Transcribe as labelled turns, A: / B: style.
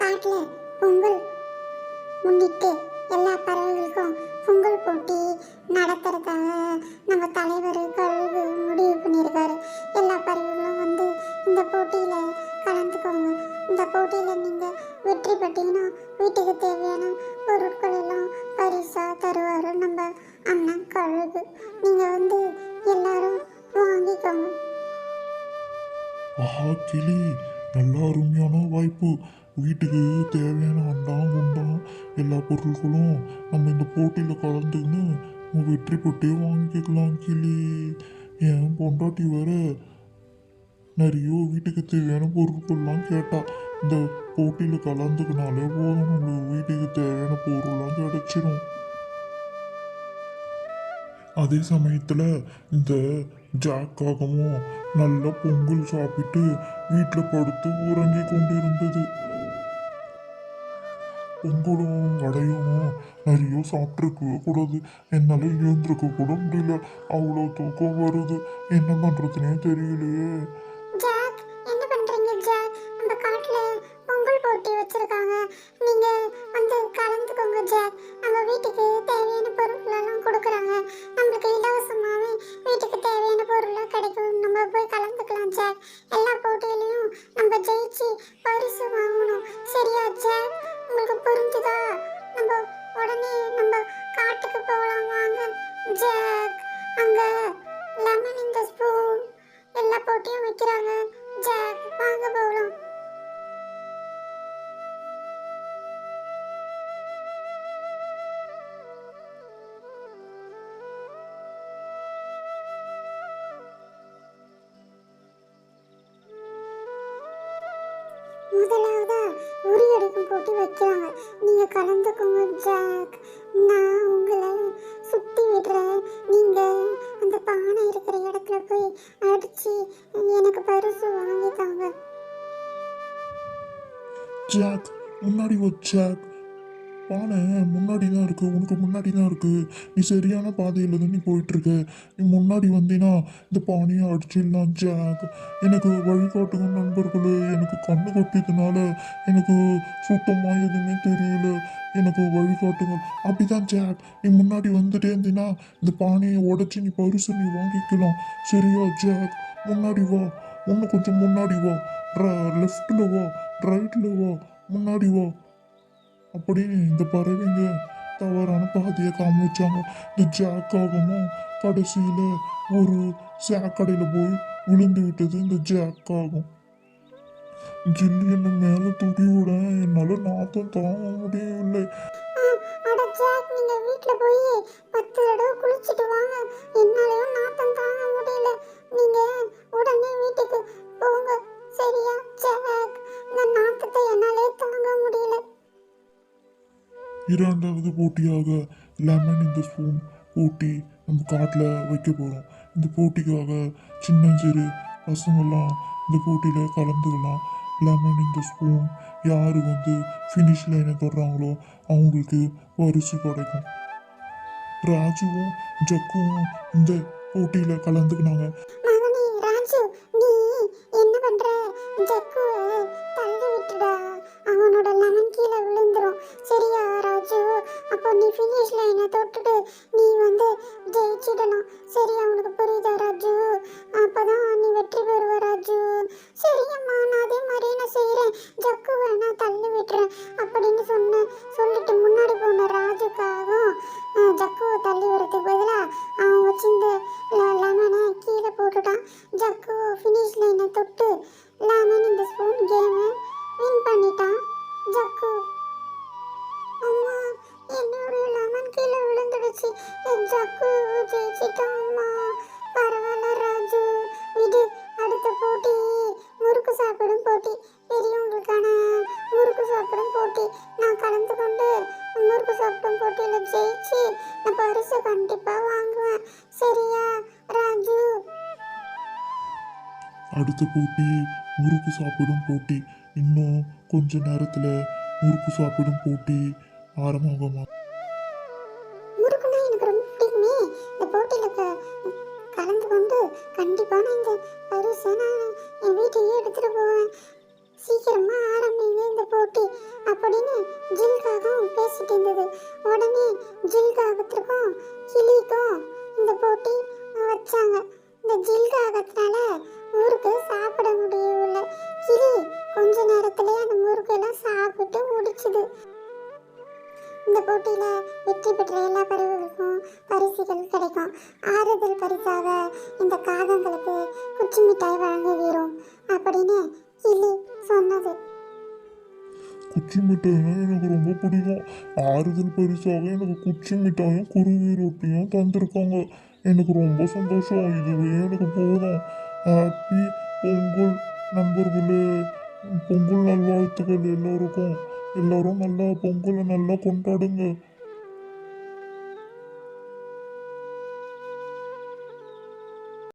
A: காட்டில் பொங்கல் முன்னிட்டு எல்லா பறவைகளுக்கும் பொங்கல் போட்டி நடத்துறதாக நம்ம தலைவர் கழுகு முடிவு பண்ணியிருக்காரு. எல்லா பறவைகளும் வந்து இந்த போட்டியில் கலந்துக்கோங்க. இந்த போட்டியில் நீங்கள் வெற்றி பெற்றீங்கன்னா வீட்டுக்கு தேவையான பொருட்கள் எல்லாம் பரிசாக தருவார் நம்ம அண்ணன் கழுகு. நீங்கள் வந்து எல்லாரும் வாங்கிக்கோங்க.
B: ஆஹா கிளி. நல்ல அருமையான வாய்ப்பு. வீட்டுக்கு தேவையான அண்டாம் குண்டாம் எல்லா பொருட்களும் நம்ம இந்த போட்டியில் கலந்துக்கின்னு வெற்றி பெற்றே வாங்கிக்கலாம் கிளி என் பொண்டாட்டி வேற நிறைய வீட்டுக்கு தேவையான பொருட்கள்லாம் கேட்டா இந்த போட்டியில் கலந்துக்கினாலே போதும் நம்மளுக்கு வீட்டுக்கு தேவையான பொருள்லாம் கிடைச்சிடும் அதே சமயத்தில் இந்த ஜாக்காகவும் நல்ல பொங்கல் சாப்பிட்டு வீட்டில் படுத்து உறங்கி கொண்டிருந்தது. பொங்கலும் வடையும் நிறைய சாப்பிட்ருக்க கூடாது. என்னால் எழுந்திருக்க கூட முடியல. அவ்வளோ தூக்கம் வருது. என்ன பண்ணுறதுனே தெரியலையே.
A: போட்டியும் ஜாக் வாங்க போகலாம். முதலாவதா உரியடிக்கும் போட்டி வைக்கிறாங்க. நீங்க கலந்துக்கோங்க ஜாக்.
B: ஜாக் முன்னாடி ஓ ஜாக் பானை முன்னாடி தான் இருக்கு. உனக்கு முன்னாடி தான் இருக்குது நீ சரியான பாதையில் தான் நீ போயிட்டுருக்க. நீ முன்னாடி வந்தீன்னா இந்த பானையை அடிச்சிடலாம் ஜாக் எனக்கு வழிகாட்டுங்க நண்பர்களே எனக்கு கண்ணு கொட்டியதுனால எனக்கு சுத்தமாக எதுவுமே தெரியல. எனக்கு வழிகாட்டுங்க. அப்படிதான் ஜாக் நீ முன்னாடி வந்துட்டே இருந்தீங்கன்னா இந்த பானையை உடைச்சி நீ பரிசு நீ வாங்கிக்கலாம். சரியா ஜாக் முன்னாடி வா. இன்னும் கொஞ்சம் முன்னாடி வா. லெஃப்டில் வா. ரைட்டில் வா முன்னாடி வா. அப்படின்னு இந்த பறவைங்க தவறான பாதையை காமிச்சாங்க. இந்த ஜாக்காகவும் கடைசியில் ஒரு சாக்கடையில் போய் விழுந்து விட்டது இந்த ஜாக்காகும். ஜில்லி என்ன மேலே தூக்கி விட என்னால் நாத்தம் தாங்க முடியவில்லை.
A: அட நீங்க போய் பத்து தடவை குளிச்சிட்டு வாங்க. என்னாலயும் நாத்தம் தாங்க முடியல. நீங்க உடனே வீட்டுக்கு போங்க. சரியா ஜாக்?
B: இரண்டாவது போட்டியாக லெமன் இந்த ஸ்பூன் போட்டி நம்ம காட்டில் வைக்க போகிறோம். இந்த போட்டிக்காக சின்ன சிறு பசங்கள்லாம் இந்த போட்டியில் கலந்துக்கலாம். லெமன் இந்த ஸ்பூன் யார் வந்து ஃபினிஷ் லைனை தொடுறாங்களோ அவங்களுக்கு பரிசு கிடைக்கும். ராஜுவும் ஜக்குவும் இந்த போட்டியில் கலந்துக்கினாங்க.
A: அப்போ நீ ஃபினிஷ் லைனை தொட்டுட்டு நீ வந்து ஜெயிச்சிடணும். சரி உனக்கு புரியுதா ராஜு? அப்பதான் நீ வெற்றி பெறுவ ராஜு. சரியம்மா நான் அதே மாதிரி நான் செய்கிறேன் ஜக்கு வேணா தள்ளி விட்டுறேன் அப்படின்னு சொன்ன சொல்லிட்டு முன்னாடி போன ராஜுக்காகவும் ஜக்குவை தள்ளி வரதுக்கு பதிலாக ஜெயிச்சு நான் பரிசு கண்டிப்பாக வாங்குவேன். சரியா ராஜு?
B: அடுத்த போட்டி முறுக்கு சாப்பிடும் போட்டி. இன்னும் கொஞ்ச நேரத்தில் முறுக்கு சாப்பிடும் போட்டி ஆரம்பமாகுமா
A: முறுக்குன்னா எனக்கு ரொம்ப பிடிக்குமே. இந்த போட்டியில் கலந்து கொண்டு கண்டிப்பாக நான் இந்த பரிசை நான் என் வீட்டுக்கு எடுத்துகிட்டு போவேன். சீக்கிரமாக ஆரம்பிங்க இந்த போட்டி பேசிட்டு இருந்தது. உடனே ஜில்காகத்திற்கும் கிளிக்கும் இந்த போட்டி வச்சாங்க. இந்த ஜில் காகத்தினால முறுக்கு சாப்பிட முடியவில்லை. கிளி கொஞ்ச நேரத்திலே அந்த முறுக்கெல்லாம் சாப்பிட்டு முடிச்சுது. இந்த போட்டியில் வெற்றி பெற்ற எல்லா பறவைகளுக்கும் பரிசுகள் கிடைக்கும். ஆறுதல் பரிசாக இந்த காகங்களுக்கு குச்சி மிட்டாய் வழங்குகிறோம் அப்படின்னு கிளி சொன்னது.
B: குச்சி மிட்டாய்னா எனக்கு ரொம்ப பிடிக்கும். ஆறுதல் பரிசாக எனக்கு குச்சி மிட்டாயும் குருவி ரொட்டியும் தந்திருக்காங்க. எனக்கு ரொம்ப சந்தோஷம். இதுவே எனக்கு போதும். ஹாப்பி பொங்கல் நண்பர்களே. பொங்கல் நல்வாழ்த்துக்கள் எல்லோருக்கும். எல்லாரும் நல்லா பொங்கலை நல்லா கொண்டாடுங்க.